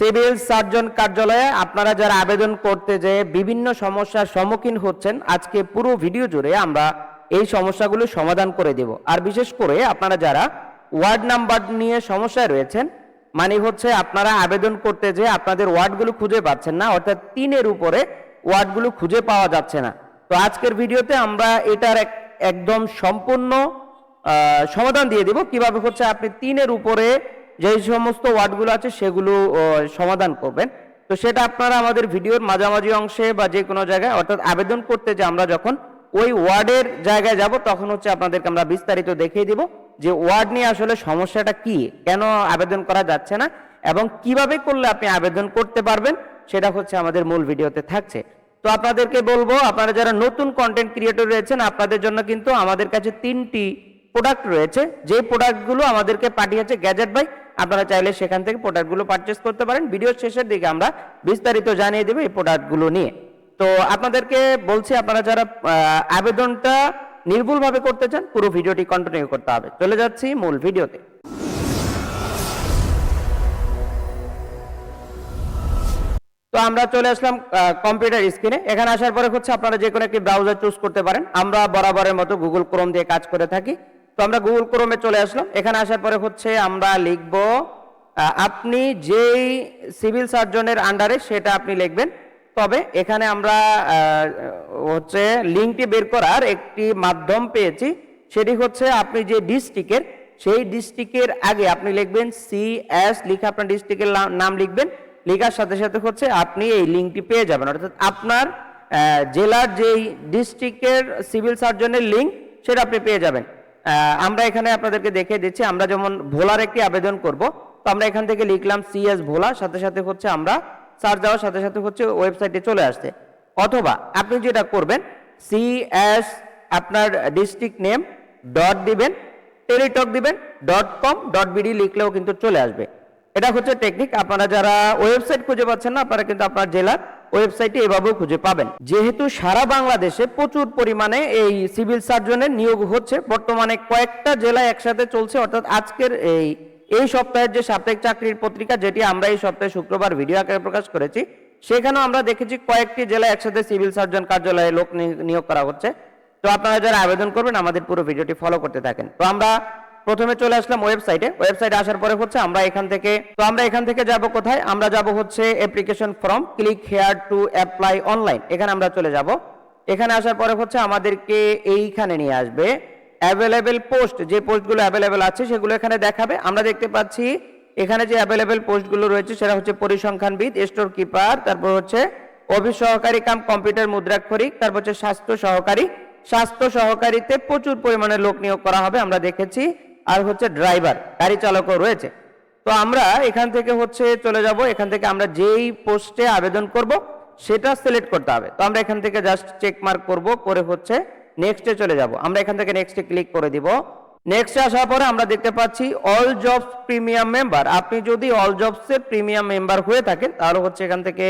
Civil surgeon কার্যালয়ে আপনারা যারা আবেদন করতে যে বিভিন্ন সমস্যার সম্মুখীন হচ্ছেন, আজকে পুরো ভিডিও জুড়ে আমরা এই সমস্যাগুলো সমাধান করে দেব। আর বিশেষ করে আপনারা যারা ওয়ার্ড নাম্বার নিয়ে সমস্যায় রয়েছেন মানে হচ্ছে আপনারা আবেদন করতে যে আপনাদের ওয়ার্ডগুলো খুঁজে পাচ্ছেন না, অর্থাৎ তিনের উপরে ওয়ার্ডগুলো খুঁজে পাওয়া যাচ্ছে না। তো আজকের ভিডিওতে আমরা এটার এক- একদম সম্পূর্ণ সমাধান দিয়ে দিব। কীভাবে হচ্ছে আপনি তিনের উপরে যে সমস্ত ওয়ার্ডগুলো আছে সেগুলো সমাধান করবেন। তো সেটা আপনারা আমাদের ভিডিওর মাঝামাঝি অংশে বা যে কোনো জায়গায়, অর্থাৎ আবেদন করতে যে আমরা যখন ওই ওয়ার্ডের জায়গায় যাব, তখন হচ্ছে আপনাদেরকে আমরা বিস্তারিত দেখিয়ে দিব যে ওয়ার্ড নিয়ে আসলে সমস্যাটা কি, কেন আবেদন করা যাচ্ছে না এবং কীভাবে করলে আপনি আবেদন করতে পারবেন, সেটা হচ্ছে আমাদের মূল ভিডিওতে থাকছে। তো আপনাদেরকে বলব, আপনারা যারা নতুন কন্টেন্ট ক্রিয়েটর রয়েছেন, আপনাদের জন্য কিন্তু আমাদের কাছে তিনটি প্রোডাক্ট রয়েছে। যে প্রোডাক্টগুলো আমাদেরকে পাঠিয়েছে গ্যাজেট বাই আপনারা চাইলে সেখান থেকে প্রোডাক্টগুলো পারচেস করতে পারেন। ভিডিওর শেষের দিকে আমরা বিস্তারিত জানিয়ে দেবো এই প্রোডাক্টগুলো নিয়ে। তো আপনাদেরকে বলছি, আপনারা যারা আবেদনটা নির্ভুলভাবে করতে চান, পুরো ভিডিওটি কন্টিনিউ করতে হবে। চলে যাচ্ছি মূল ভিডিওতে তো আমরা চলে আসলাম কম্পিউটার স্ক্রিনে এখানে আসার পরে হচ্ছে আপনারা যে কোনো একটি ব্রাউজার চুজ করতে পারেন। আমরা বরাবরের মতো গুগল ক্রোম দিয়ে কাজ করে থাকি। তো আমরা গুগল ক্রোমে চলে আসলাম। এখানে আসার পরে হচ্ছে আমরা লিখব আপনি যেই সিভিল সার্জনের আন্ডারে সেটা আপনি লিখবেন। তবে এখানে আমরা হচ্ছে লিঙ্কটি বের করার একটি মাধ্যম পেয়েছি। সেটি হচ্ছে আপনি যে ডিস্ট্রিক্টের সেই ডিস্ট্রিক্টের আগে আপনি লিখবেন সি এস লিখে আপনার ডিস্ট্রিক্টের নাম লিখবেন। লেখার সাথে সাথে হচ্ছে আপনি এই লিঙ্কটি পেয়ে যাবেন। অর্থাৎ আপনার জেলার যেই ডিস্ট্রিক্টের সিভিল সার্জনের লিঙ্ক, সেটা আপনি পেয়ে যাবেন। আমরা এখানে আপনাদেরকে দেখিয়ে দিচ্ছি, আমরা যেমন ভোলার একটি আবেদন করব, তো আমরা এখান থেকে লিখলাম সিএস ভোলা, সাথে সাথে হচ্ছে আমরা সার্চ দেওয়ার সাথে সাথে হচ্ছে ওয়েবসাইটে চলে আসছে। অথবা আপনি যেটা করবেন সিএস আপনার ডিস্ট্রিক্ট নেম ডট দিবেন টেলিটক দিবেন ডট কম ডট বিডি লিখলেও কিন্তু চলে আসবে। এটা হচ্ছে টেকনিক আপনারা যারা ওয়েবসাইট খুঁজে পাচ্ছেন না, আপনারা কিন্তু আপনার জেলার ওয়েবসাইটে এভাবেও খুঁজে পাবেন। যেহেতু সারা বাংলাদেশে প্রচুর পরিমাণে এই সিভিল সার্জনের নিয়োগ হচ্ছে, বর্তমানে কয়েকটা জেলায় একসাথে চলছে। অর্থাৎ আজকের এই এই সপ্তাহের যে সাপ্তাহিক চাকরির পত্রিকা, যেটি আমরা এই সপ্তাহে শুক্রবার ভিডিও আকারে প্রকাশ করেছি, সেখানেও আমরা দেখেছি কয়েকটি জেলায় একসাথে সিভিল সার্জন কার্যালয়ে লোক নিয়োগ করা হচ্ছে। তো আপনারা যারা আবেদন করবেন, আমাদের পুরো ভিডিওটি ফলো করতে থাকেন। তো আমরা প্রথমে চলে আসলাম ওয়েবসাইটে। ওয়েবসাইটে আসার পরে হচ্ছে আমরা এখান থেকে তো আমরা এখান থেকে যাব কোথায়? আমরা যাব হচ্ছে application form click here to apply online এখানে আমরা চলে যাব। এখানে আসার পরে হচ্ছে আমাদেরকে এইখানে নিয়ে আসবে। অ্যাভেলেবেল পোস্ট যে পোস্টগুলো অ্যাভেলেবেল আছে সেগুলো এখানে দেখাবে। আমরা দেখতে পাচ্ছি এখানে যে অ্যাভেলেবেল পোস্টগুলো রয়েছে সেটা হচ্ছে পরিসংখ্যানবিদ স্টোর কিপার তারপর হচ্ছে অফিস সহকারী কাম কম্পিউটার মুদ্রাক্ষরিক, তারপর হচ্ছে স্বাস্থ্য সহকারী। স্বাস্থ্য সহকারীতে প্রচুর পরিমাণে লোক নিয়োগ করা হবে, আমরা দেখেছি। আর হচ্ছে ড্রাইভার গাড়ি চালকও রয়েছে। তো আমরা এখান থেকে হচ্ছে চলে যাব, এখান থেকে আমরা যেই পোস্টে আবেদন করব, সেটা সিলেক্ট করতে হবে। তো আমরা এখান থেকে জাস্ট চেক মার্ক করব, করে হচ্ছে নেক্সটে চলে যাব। আমরা এখান থেকে নেক্সটে ক্লিক করে দিব। নেক্সটে আসার পরে আমরা দেখতে পাচ্ছি অল জবস প্রিমিয়াম মেম্বার আপনি যদি অল জবসের প্রিমিয়াম মেম্বার হয়ে থাকেন, তাহলে হচ্ছে এখান থেকে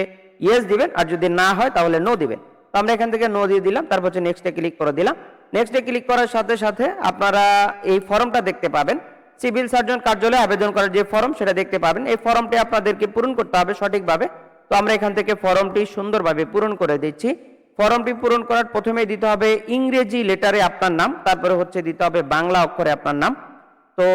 ইয়েস দিবেন। আর যদি না হয়, তাহলে নো দিবেন। তো আমরা এখান থেকে নো দিয়ে দিলাম, তারপর হচ্ছে নেক্সটে ক্লিক করে দিলাম। নেক্সটে ক্লিক করার সাথে সাথে আপনারা এই ফর্মটা দেখতে পাবেন। সিভিল সার্জন কার্যালয়ে আবেদন করার যে ফর্ম, সেটা দেখতে পাবেন। এই ফর্মটি আপনাদেরকে পূরণ করতে হবে সঠিকভাবে। তো আমরা এখান থেকে ফর্মটি সুন্দরভাবে পূরণ করে দিচ্ছি। ফর্মটি পূরণ করার প্রথমেই দিতে হবে ইংরেজি লেটারে আপনার নাম, তারপরে হচ্ছে দিতে হবে বাংলা অক্ষরে আপনার নাম। তো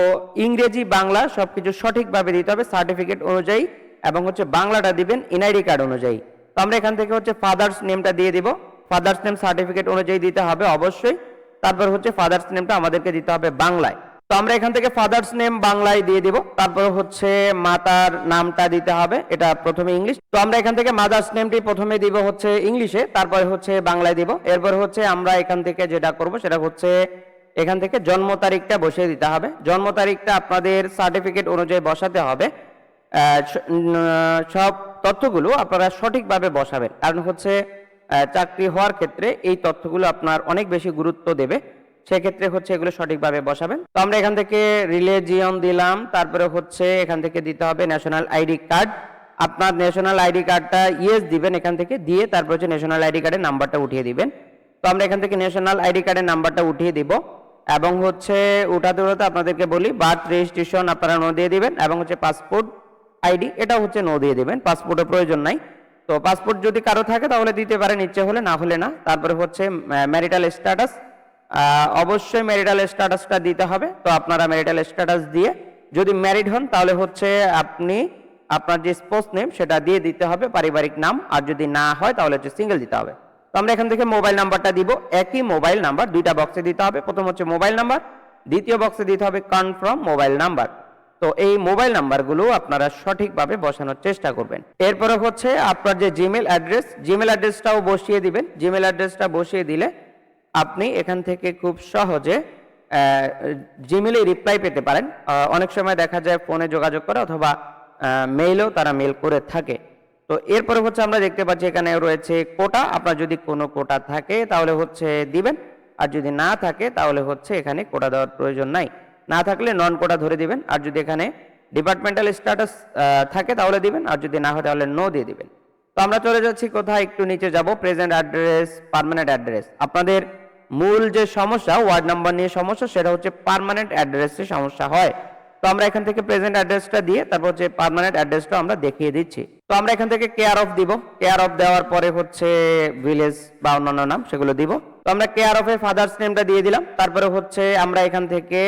ইংরেজি, বাংলা সবকিছু সঠিকভাবে দিতে হবে সার্টিফিকেট অনুযায়ী এবং হচ্ছে বাংলাটা দিবেন এনআইডি কার্ড অনুযায়ী। তো আমরা এখান থেকে হচ্ছে ফাদার্স নেমটা দিয়ে দিব। ফাদার্স নেম সার্টিফিকেট অনুযায়ী দিতে হবে, অবশ্যই। তারপর হচ্ছে ফাদার্স নেমটা আমাদেরকে দিতে হবে বাংলায়। তো আমরা এখান থেকে ফাদার্স নেম বাংলায় দিয়ে দিব। তারপর হচ্ছে মাতার নামটা দিতে হবে, এটা প্রথমে ইংলিশ তো আমরা এখান থেকে মাদার্স নেমটি প্রথমে দিব হচ্ছে ইংলিশে তারপরে হচ্ছে বাংলায় দিব। এরপর হচ্ছে আমরা এখান থেকে যেটা করব, সেটা হচ্ছে এখান থেকে জন্ম তারিখটা বসিয়ে দিতে হবে। জন্ম তারিখটা আপনাদের সার্টিফিকেট অনুযায়ী বসাতে হবে। সব তথ্যগুলো আপনারা সঠিকভাবে বসাবেন। কারণ হচ্ছে চাকরি হওয়ার ক্ষেত্রে এই তথ্যগুলো আপনার অনেক বেশি গুরুত্ব দেবে। সেক্ষেত্রে হচ্ছে এগুলো সঠিকভাবে বসাবেন। তো আমরা এখান থেকে রিলেজিয়ন দিলাম, তারপরে হচ্ছে এখান থেকে দিতে হবে ন্যাশনাল আইডি কার্ড আপনার ন্যাশনাল আইডি কার্ডটা ইয়েস দিবেন এখান থেকে, দিয়ে তারপর হচ্ছে ন্যাশনাল আইডি কার্ডের নাম্বারটা উঠিয়ে দিবেন। তো আমরা এখান থেকে ন্যাশনাল আইডি কার্ডের নাম্বারটা উঠিয়ে দিব এবং হচ্ছে উঠাতে উঠাতে আপনাদেরকে বলি বার্থ রেজিস্ট্রেশন আপনারা নো দিয়ে দিবেন এবং হচ্ছে পাসপোর্ট আইডি এটা হচ্ছে নো দিয়ে দেবেন। পাসপোর্টের প্রয়োজন নাই। তো পাসপোর্ট যদি কারও থাকে, তাহলে দিতে পারেন, ইচ্ছে হলে, না হলে না। তারপরে হচ্ছে ম্যারিটাল স্ট্যাটাস অবশ্যই ম্যারিটাল স্ট্যাটাসটা দিতে হবে। তো আপনারা ম্যারিটাল স্ট্যাটাস দিয়ে যদি ম্যারিড হন, তাহলে হচ্ছে আপনি, আপনার যে স্পোর্টস নেম সেটা দিয়ে দিতে হবে, পারিবারিক নাম। আর যদি না হয়, তাহলে হচ্ছে সিঙ্গেল দিতে হবে। তো আমরা এখান থেকে মোবাইল নাম্বারটা দিব। একই মোবাইল নাম্বার দুইটা বক্সে দিতে হবে। প্রথম হচ্ছে মোবাইল নাম্বার দ্বিতীয় বক্সে দিতে হবে কনফার্ম মোবাইল নাম্বার তো এই মোবাইল নাম্বারগুলো আপনারা সঠিকভাবে বসানোর চেষ্টা করবেন। এরপরে হচ্ছে আপনার যে জিমেল অ্যাড্রেস, জিমেল অ্যাড্রেসটাও বসিয়ে দিবেন। জিমেল অ্যাড্রেসটা বসিয়ে দিলে আপনি এখান থেকে খুব সহজে জিমেলে রিপ্লাই পেতে পারেন। অনেক সময় দেখা যায় ফোনে যোগাযোগ করে অথবা মেইলেও তারা মেল করে থাকে। তো এরপরে হচ্ছে আমরা দেখতে পাচ্ছি এখানে রয়েছে কোটা। আপনার যদি কোনো কোটা থাকে তাহলে হচ্ছে দিবেন। আর যদি না থাকে তাহলে হচ্ছে এখানে কোটা দেওয়ার প্রয়োজন নাই। না থাকলে নন কোটা ধরে দিবেন। আর যদি এখানে ডিপার্টমেন্টাল স্ট্যাটাস থাকে তাহলে দিবেন। আর যদি না হয় তাহলে নো দিয়ে দিবেন। তো আমরা চলে যাচ্ছি কোথায়? একটু নিচে যাব। প্রেজেন্ট অ্যাড্রেস পার্মানেন্ট অ্যাড্রেস আপনাদের মূল যে সমস্যা ওয়ার্ড নাম্বার নিয়ে সমস্যা, সেটা হচ্ছে পার্মানেন্ট অ্যাড্রেসে সমস্যা হয়। তো আমরা এখান থেকে প্রেজেন্ট অ্যাড্রেসটা দিয়ে তারপর হচ্ছে পার্মানেন্ট অ্যাড্রেসটা আমরা দেখিয়ে দিচ্ছি। তো আমরা এখান থেকে কেয়ার অফ দিব। কেয়ার অফ দেওয়ার পরে হচ্ছে ভিলেজ বা অন্যান্য নাম, সেগুলো দিব। তো আমরা কেয়ার অফ এ ফাদার্স নেমটা দিয়ে দিলাম। তারপরে হচ্ছে আমরা এখান থেকে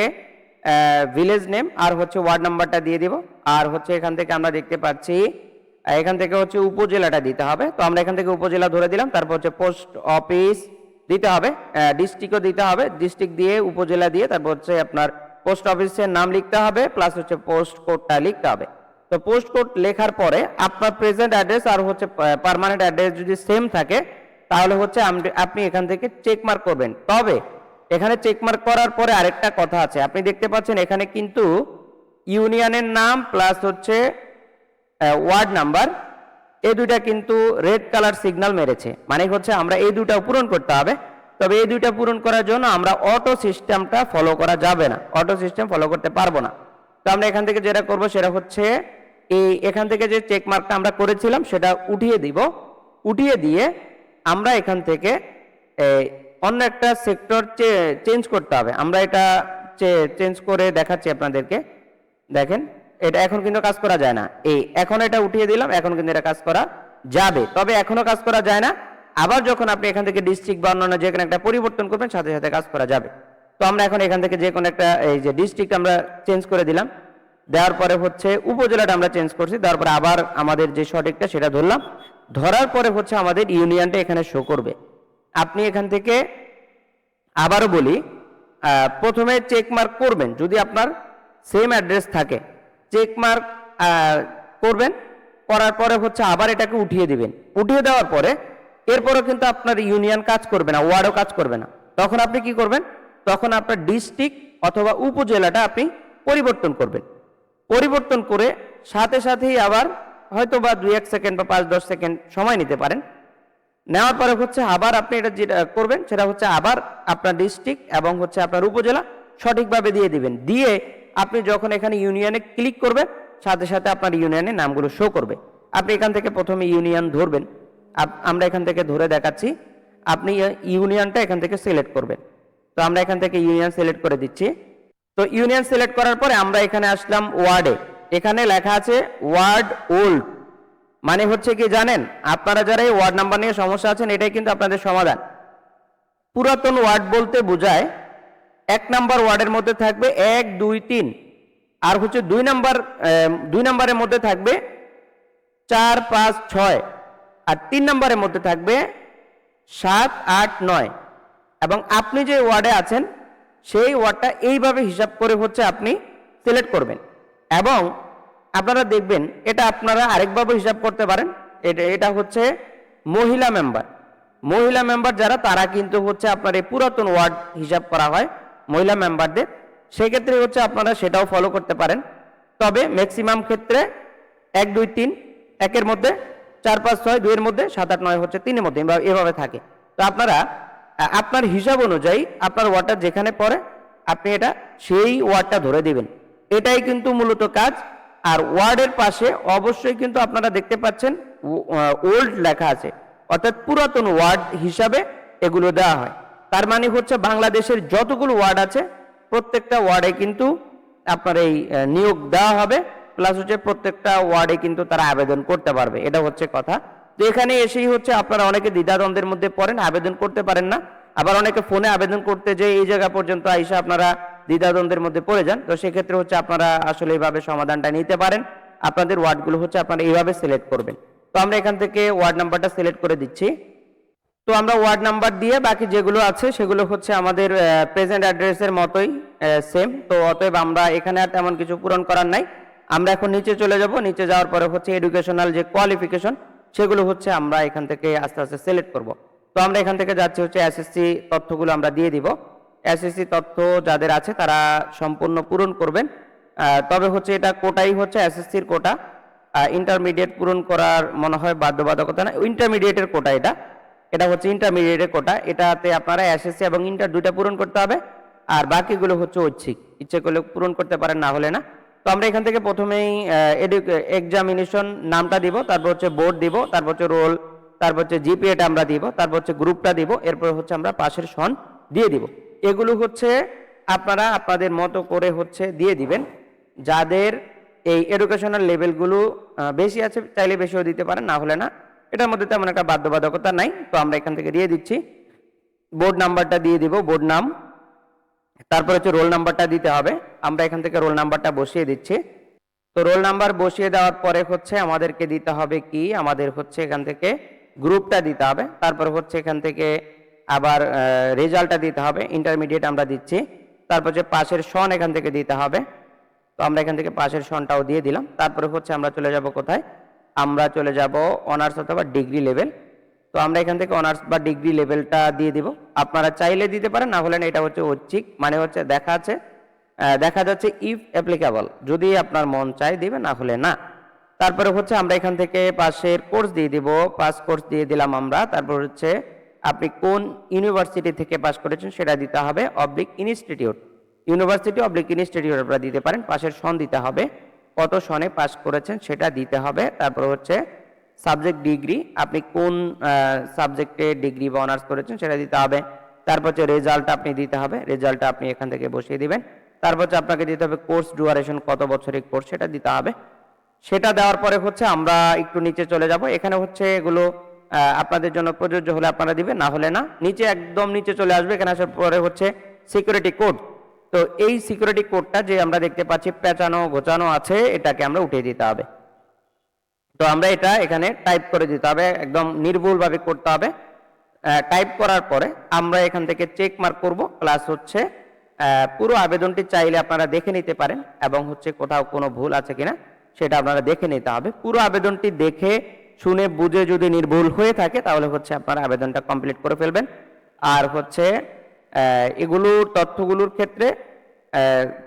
ভিলেজ নেম আর হচ্ছে ওয়ার্ড নাম্বারটা দিয়ে দিব। আর হচ্ছে এখান থেকে আমরা দেখতে পাচ্ছি এখান থেকে হচ্ছে উপজেলাটা দিতে হবে। তো আমরা এখান থেকে উপজেলা ধরে দিলাম, তারপর হচ্ছে পোস্ট অফিস দিতে হবে ডিস্ট্রিক্টও দিতে হবে ডিস্ট্রিক্ট দিয়ে উপজেলা দিয়ে তারপর হচ্ছে আপনার পোস্ট অফিসের নাম লিখতে হবে প্লাস হচ্ছে পোস্ট কোডটা লিখতে হবে। তো পোস্ট কোড লেখার পরে আপনার প্রেজেন্ট অ্যাড্রেস আর হচ্ছে পার্মানেন্ট অ্যাড্রেস যদি সেম থাকে, তাহলে হচ্ছে আপনি এখান থেকে চেক মার্ক করবেন। তবে এখানে চেক মার্ক করার পরে আরেকটা কথা আছে। আপনি দেখতে পাচ্ছেন এখানে কিন্তু ইউনিয়নের নাম প্লাস হচ্ছে ওয়ার্ড নাম্বার এই দুইটা কিন্তু রেড কালার সিগন্যাল মেরেছে। মানে হচ্ছে আমরা এই দুইটা পূরণ করতে হবে। তবে এই দুইটা পূরণ করার জন্য আমরা অটো সিস্টেমটা ফলো করা যাবে না। অটো সিস্টেম ফলো করতে পারব না। তো আমরা এখান থেকে যেটা করব সেটা হচ্ছে, এই এখান থেকে যে চেক মার্কটা আমরা করেছিলাম সেটা উঠিয়ে দিব। উঠিয়ে দিয়ে আমরা এখান থেকে অন্য একটা সেক্টর চেঞ্জ করতে হবে। আমরা এটা চেঞ্জ করে দেখাচ্ছি আপনাদেরকে। দেখেন, এটা এখন কিন্তু কাজ করা যায় না। এই, এখন এটা উঠিয়ে দিলাম, এখন কিন্তু এটা কাজ করা যাবে। তবে এখনও কাজ করা যায় না। আবার যখন আপনি এখান থেকে ডিস্ট্রিক্ট বা অন্যান্য যে কোনো একটা পরিবর্তন করবেন, সাথে সাথে কাজ করা যাবে। তো আমরা এখন এখান থেকে যে কোনো একটা, এই যে ডিস্ট্রিক্ট আমরা চেঞ্জ করে দিলাম। দেওয়ার পরে হচ্ছে উপজেলাটা আমরা চেঞ্জ করছি। দেওয়ার পরে আবার আমাদের যে সঠিকটা সেটা ধরলাম। ধরার পরে হচ্ছে আমাদের ইউনিয়নটা এখানে শো করবে। আপনি এখান থেকে আবারও বলি প্রথমে চেক মার্ক করবেন। যদি আপনার সেম অ্যাড্রেস থাকে চেক মার্ক করবেন, করার পরে হচ্ছে আবার এটাকে উঠিয়ে দিবেন। উঠিয়ে দেওয়ার পরে এরপরও কিন্তু আপনার ইউনিয়ন কাজ করবে না ওয়ার্ডও কাজ করবে না। তখন আপনি কি করবেন? তখন আপনার ডিস্ট্রিক্ট অথবা উপজেলাটা আপনি পরিবর্তন করবেন। পরিবর্তন করে সাথে সাথেই আবার হয়তো বা দুই এক সেকেন্ড বা পাঁচ দশ সেকেন্ড সময় নিতে পারেন। নেওয়ার পরে হচ্ছে আবার আপনি এটা যেটা করবেন, সেটা হচ্ছে আবার আপনার ডিস্ট্রিক্ট এবং হচ্ছে আপনার উপজেলা সঠিকভাবে দিয়ে দিবেন। দিয়ে আপনি যখন এখানে ইউনিয়নে ক্লিক করবেন, সাথে সাথে আপনার ইউনিয়নের নামগুলো শো করবে। আপনি এখান থেকে প্রথমে ইউনিয়ন ধরবেন। আমরা এখান থেকে ধরে দেখাচ্ছি, আপনি ইউনিয়নটা এখান থেকে সিলেক্ট করবেন। তো আমরা এখান থেকে ইউনিয়ন সিলেক্ট করে দিচ্ছি। তো ইউনিয়ন সিলেক্ট করার পরে আমরা এখানে আসলাম ওয়ার্ডে এখানে লেখা আছে ওয়ার্ড ওল্ড মানে হচ্ছে কি জানেন? আপনারা যারা এই ওয়ার্ড নাম্বার নিয়ে সমস্যা আছেন, এটাই কিন্তু আপনাদের সমাধান। পুরাতন ওয়ার্ড বলতে বোঝায় এক নাম্বার ওয়ার্ডের মধ্যে থাকবে এক, দুই, তিন। আর হচ্ছে দুই নাম্বার দুই নাম্বারের মধ্যে থাকবে চার, পাঁচ, ছয়। আর তিন নাম্বারের মধ্যে থাকবে সাত, আট, নয়। এবং আপনি যে ওয়ার্ডে আছেন, সেই ওয়ার্ডটা এইভাবে হিসাব করে হচ্ছে আপনি সিলেক্ট করবেন। এবং আপনারা দেখবেন, এটা আপনারা আরেকভাবে হিসাব করতে পারেন, এটা এটা হচ্ছে মহিলা মেম্বার মহিলা মেম্বার যারা, তারা কিন্তু হচ্ছে আপনার এই পুরাতন ওয়ার্ড হিসাব করা হয়, মহিলা মেম্বারদের সেক্ষেত্রে হচ্ছে আপনারা সেটাও ফলো করতে পারেন। তবে ম্যাক্সিমাম ক্ষেত্রে এক, দুই, তিন, একের মধ্যে চার, পাঁচ, ছয়, দুইয়ের মধ্যে সাত, আট, নয় হচ্ছে তিনের মধ্যে, এভাবে- থাকে। তো আপনারা আপনার হিসাব অনুযায়ী আপনার ওয়ার্ডটা যেখানে পড়ে, আপনি এটা সেই ওয়ার্ডটা ধরে দিবেন। এটাই কিন্তু মূলত কাজ আর ওয়ার্ডের পাশে অবশ্যই কিন্তু আপনারা দেখতে পাচ্ছেন ওল্ড লেখা আছে। অর্থাৎ পুরাতন ওয়ার্ড হিসাবে এগুলো দেওয়া হয়। তার মানে হচ্ছে বাংলাদেশের যতগুলো ওয়ার্ড আছে, প্রত্যেকটা ওয়ার্ডে কিন্তু আপনার এই নিয়োগ দেওয়া হবে, প্লাস হচ্ছে প্রত্যেকটা ওয়ার্ডে কিন্তু তারা আবেদন করতে পারবে। এটা হচ্ছে কথা। তো এখানে এসেই হচ্ছে আপনারা অনেকে দ্বিধাদ্বন্দ্বের মধ্যে পড়েন, আবেদন করতে পারেন না। আবার অনেকে ফোনে আবেদন করতে যে এই জায়গা পর্যন্ত আইসা আপনারা দ্বিধাদ্বন্দ্বের মধ্যে পড়ে যান, তো সেক্ষেত্রে হচ্ছে আপনারা আসলে এইভাবে সমাধানটা নিতে পারেন। আপনাদের ওয়ার্ডগুলো হচ্ছে আপনারা এইভাবে সিলেক্ট করবেন। তো আমরা এখান থেকে ওয়ার্ড নাম্বারটা সিলেক্ট করে দিচ্ছি। তো আমরা ওয়ার্ড নাম্বার দিয়ে বাকি যেগুলো আছে, সেগুলো হচ্ছে আমাদের প্রেজেন্ট অ্যাড্রেসের মতোই সেম তো অতএব আমরা এখানে আর তেমন কিছু পূরণ করার নাই। আমরা এখন নিচে চলে যাব। নিচে যাওয়ার পরে হচ্ছে এডুকেশনাল যে কোয়ালিফিকেশন সেগুলো হচ্ছে আমরা এখান থেকে আস্তে আস্তে সিলেক্ট করব। তো আমরা এখান থেকে যাচ্ছি হচ্ছে এসএসসি তথ্যগুলো আমরা দিয়ে দিব। এসএসসি তথ্য যাদের আছে তারা সম্পূর্ণ পূরণ করবেন। তবে হচ্ছে এটা কোটাই হচ্ছে এসএসসির কোটা। ইন্টারমিডিয়েট পূরণ করার মনে হয় বাধ্যবাধকতা না। ইন্টারমিডিয়েটের কোটা এটা। এটা হচ্ছে ইন্টারমিডিয়েটের কোটা। এটাতে আপনারা এসএসসি এবং ইন্টার দুইটা পূরণ করতে হবে। আর বাকিগুলো হচ্ছে ঐচ্ছিক। ইচ্ছে করলে পূরণ করতে পারেন, না হলে না। তো আমরা এখান থেকে প্রথমেই এক্সামিনেশন নামটা দিব, তারপর হচ্ছে বোর্ড দিব, তারপর হচ্ছে রোল তারপর হচ্ছে জিপিএটা আমরা দিব, তারপর হচ্ছে গ্রুপটা দিব, এরপর হচ্ছে আমরা পাশের সন দিয়ে দিব। এগুলো হচ্ছে আপনারা আপনাদের মতো করে হচ্ছে দিয়ে দিবেন। যাদের এই এডুকেশনাল লেভেলগুলো বেশি আছে চাইলে বেশিও দিতে পারেন, না হলে না। এটার মধ্যে তেমন একটা বাধ্যবাধকতা নাই। তো আমরা এখান থেকে দিয়ে দিচ্ছি। বোর্ড নাম্বারটা দিয়ে দিব বোর্ড নাম। তারপর হচ্ছে রোল নাম্বারটা দিতে হবে। আমরা এখান থেকে রোল নাম্বারটা বসিয়ে দিচ্ছি। তো রোল নাম্বার বসিয়ে দেওয়ার পরে হচ্ছে আমাদেরকে দিতে হবে কি? আমাদের হচ্ছে এখান থেকে গ্রুপটা দিতে হবে। তারপর হচ্ছে এখান থেকে আবার রেজাল্টটা দিতে হবে ইন্টারমিডিয়েট আমরা দিচ্ছি। তারপর হচ্ছে পাশের সন এখান থেকে দিতে হবে। তো আমরা এখান থেকে পাশের সনটাও দিয়ে দিলাম। তারপরে হচ্ছে আমরা চলে যাব কোথায়? আমরা চলে যাব অনার্স অথবা ডিগ্রি লেভেল তো আমরা এখান থেকে অনার্স বা ডিগ্রি লেভেলটা দিয়ে দিব। আপনারা চাইলে দিতে পারেন, না হলে না, এটা হচ্ছে ঐচ্ছিক। মানে হচ্ছে দেখা আছে দেখা যাচ্ছে ইফ অ্যাপ্লিকেবল যদি আপনার মন চায় দিবে না হলে না। তারপরে হচ্ছে আমরা এখান থেকে পাশের কোর্স দিয়ে দিব। পাস কোর্স দিয়ে দিলাম আমরা। তারপর হচ্ছে আপনি কোন ইউনিভার্সিটি থেকে পাস করেছেন সেটা দিতে হবে oblique institute. University oblique institute আপনারা দিতে পারেন, পাশের সন দিতে হবে, কত সনে পাস করেছেন সেটা দিতে হবে, তারপর হচ্ছে সাবজেক্ট ডিগ্রি, আপনি কোন সাবজেক্টে ডিগ্রি বা অনার্স করেছেন সেটা দিতে হবে, তারপর হচ্ছে রেজাল্ট আপনি দিতে হবে, রেজাল্টটা আপনি এখান থেকে বসিয়ে দিবেন, তারপর হচ্ছে আপনাকে দিতে হবে কোর্স ডুয়ারেশন, কত বছরের কোর্স সেটা দিতে হবে, সেটা দেওয়ার পরে হচ্ছে আমরা একটু নিচে চলে যাব, এখানে হচ্ছে এগুলো আপনাদের জন্য প্রযোজ্য হলে আপনারা দিবেন, না হলে না। নিচে একদম নিচে চলে আসবে, এখানে আসার পরে হচ্ছে সিকিউরিটি কোড তো এই সিকিউরিটি কোডটা যে আমরা দেখতে পাচ্ছি, পেঁচানো, গোছানো আছে, এটাকে আমরা উঠিয়ে দিতে হবে। তো আমরা এটা এখানে টাইপ করে দিতে হবে, একদম নির্ভুলভাবে করতে হবে। টাইপ করার পরে আমরা এখান থেকে চেক মার্ক করব প্লাস হচ্ছে পুরো আবেদনটি চাইলে আপনারা দেখে নিতে পারেন, এবং হচ্ছে কোথাও কোনো ভুল আছে কিনা, সেটা আপনারা দেখে নিতে হবে। পুরো আবেদনটি দেখে শুনে বুঝে যদি নির্ভুল হয়ে থাকে, তাহলে হচ্ছে আপনারা আবেদনটা কমপ্লিট করে ফেলবেন। আর হচ্ছে এগুলোর তথ্যগুলোর ক্ষেত্রে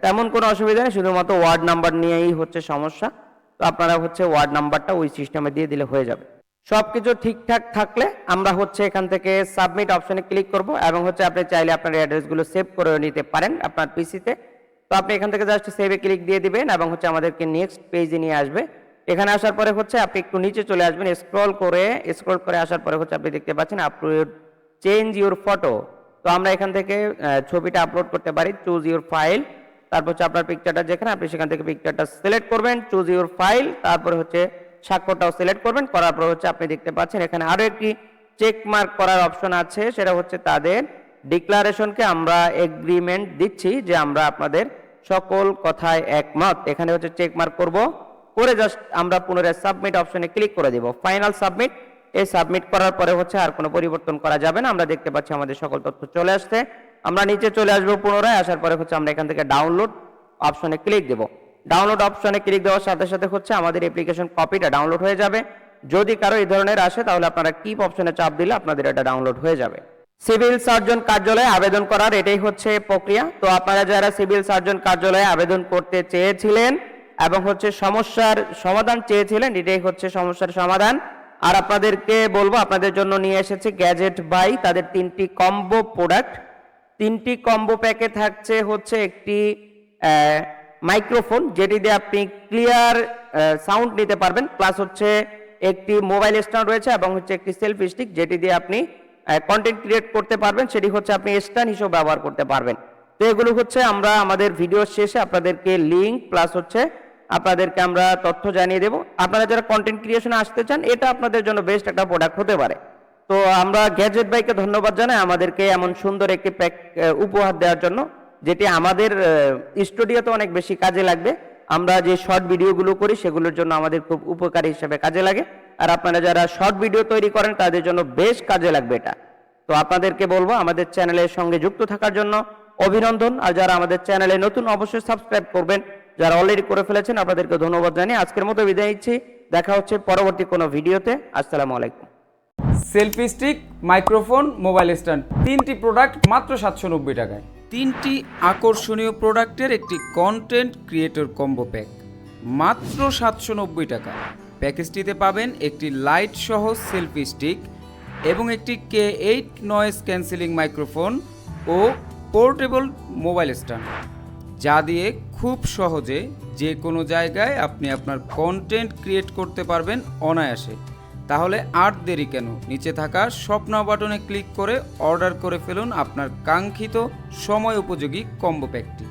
তেমন কোনো অসুবিধা নেই, শুধুমাত্র ওয়ার্ড নাম্বার নিয়েই হচ্ছে সমস্যা। তো আপনারা হচ্ছে ওয়ার্ড নাম্বারটা ওই সিস্টেমে দিয়ে দিলে হয়ে যাবে। সব কিছু ঠিকঠাক থাকলে আমরা হচ্ছে এখান থেকে সাবমিট অপশনে ক্লিক করব এবং হচ্ছে আপনি চাইলে আপনার অ্যাড্রেসগুলো সেভ করে নিতে পারেন আপনার পিসিতে তো। আপনি এখান থেকে জাস্ট সেভে ক্লিক দিয়ে দিবেন এবং হচ্ছে আমাদেরকে নেক্সট পেজে নিয়ে আসবে। এখানে আসার পরে হচ্ছে আপনি একটু নিচে চলে আসবেন স্ক্রল করে স্ক্রল করে আসার পরে হচ্ছে আপনি দেখতে পাচ্ছেন আপলোড চেঞ্জ ইউর ফটো তো আমরা এখান থেকে ছবিটা আপলোড করতে পারি চুজ ইউর ফাইল তারপর হচ্ছে আপনার পিকচারটা যেখানে, আপনি সেখান থেকে পিকচারটা সিলেক্ট করবেন চুজ ইউর ফাইল তারপরে হচ্ছে স্বাক্ষরটাও সিলেক্ট করবেন, করার পর হচ্ছে আপনি দেখতে পাচ্ছেন এখানে আরও একটি চেক মার্ক করার অপশন আছে, সেটা হচ্ছে তাদের ডিক্লারেশনকে আমরা এগ্রিমেন্ট দিচ্ছি যে আমরা আপনাদের সকল কথায় একমত। এখানে হচ্ছে চেক মার্ক করব। করে জাস্ট আমরা পুনরায় সাবমিট অপশনে ক্লিক করে দিব। ফাইনাল সাবমিট এই সাবমিট করার পরে হচ্ছে আর কোনো পরিবর্তন করা যাবে না। আমরা দেখতে পাচ্ছি আমাদের সকল তথ্য চলে আসছে। আমরা নিচে চলে আসব পুনরায়, আসার পরে হচ্ছে আমরা এখান থেকে ডাউনলোড অপশনে ক্লিক দেব। ডাউনলোড অপশনে ক্লিক দেওয়ার সাথে সাথে হচ্ছে আমাদের অ্যাপ্লিকেশন কপিটা ডাউনলোড হয়ে যাবে। যদি কারও এই ধরনের আসে, তাহলে আপনারা কিপ অপশনে চাপ দিলে আপনাদের এটা ডাউনলোড হয়ে যাবে। সিভিল সার্জন কার্যালয়ে আবেদন করার এটাই হচ্ছে প্রক্রিয়া। তো আপনারা যারা সিভিল সার্জন কার্যালয়ে আবেদন করতে চেয়েছিলেন এবং হচ্ছে সমস্যার সমাধান চেয়েছিলেন, এটাই হচ্ছে সমস্যার সমাধান। আর আপনাদেরকে বলব, আপনাদের জন্য নিয়ে এসেছে গ্যাজেট বাই তাদের তিনটি কম্বো প্রোডাক্ট তিনটি কম্বো প্যাকে থাকছে হচ্ছে একটি মাইক্রোফোন যেটি দিয়ে আপনি ক্লিয়ার সাউন্ড নিতে পারবেন। প্লাস হচ্ছে একটি মোবাইল স্ট্যান্ড রয়েছে এবং হচ্ছে একটি সেলফি স্টিক যেটি দিয়ে আপনি কন্টেন্ট ক্রিয়েট করতে পারবেন। সেটি হচ্ছে আপনি স্ট্যান্ড হিসেবে ব্যবহার করতে পারবেন। তো এগুলো হচ্ছে আমরা আমাদের ভিডিও শেষে আপনাদেরকে লিঙ্ক প্লাস হচ্ছে আপনাদেরকে আমরা তথ্য জানিয়ে দেব। আপনারা যারা কন্টেন্ট ক্রিয়েশনে আসতে চান, এটা আপনাদের জন্য বেস্ট একটা প্রোডাক্ট হতে পারে। তো আমরা গ্যাজেট ভাইকে ধন্যবাদ জানাই আমাদেরকে এমন সুন্দর একটি প্যাক উপহার দেওয়ার জন্য, যেটি আমাদের স্টুডিওতে অনেক বেশি কাজে লাগবে। আমরা যে শর্ট ভিডিওগুলো করি, সেগুলোর জন্য আমাদের খুব উপকারী হিসেবে কাজে লাগে। আর আপনারা যারা শর্ট ভিডিও তৈরি করেন, তাদের জন্য বেশ কাজে লাগবে এটা। তো আপনাদেরকে বলব, আমাদের চ্যানেলের সঙ্গে যুক্ত থাকার জন্য অভিনন্দন। আর যারা আমাদের চ্যানেলে নতুন, অবশ্যই সাবস্ক্রাইব করবেন। যারা অলরেডি করে ফেলেছেন আপনাদেরকে ধন্যবাদ জানিয়ে আজকের মতো বিদায় নিচ্ছি। দেখা হচ্ছে পরবর্তী কোনো ভিডিওতে। আসসালামু আলাইকুম। Selfie stick microphone mobile stand তিনটি প্রোডাক্ট মাত্র সাতশো নব্বই টাকায়। তিনটি আকর্ষণীয় প্রোডাক্টের একটি কন্টেন্ট ক্রিয়েটর কম্বো প্যাক মাত্র সাতশো নব্বই টাকা। প্যাকেজটিতে পাবেন একটি লাইট সহ সেলফি স্টিক এবং একটি K eight noise cancelling microphone ও পোর্টেবল মোবাইল স্ট্যান্ড যা দিয়ে খুব সহজে যে কোনো জায়গায় আপনি আপনার কন্টেন্ট ক্রিয়েট করতে পারবেন অনায়াসে। তাহলে আর দেরি কেন? নিচে থাকা স্বপ্ন বাটনে ক্লিক করে অর্ডার করে ফেলুন আপনার কাঙ্ক্ষিত সময় উপযোগী কম্বো প্যাকটি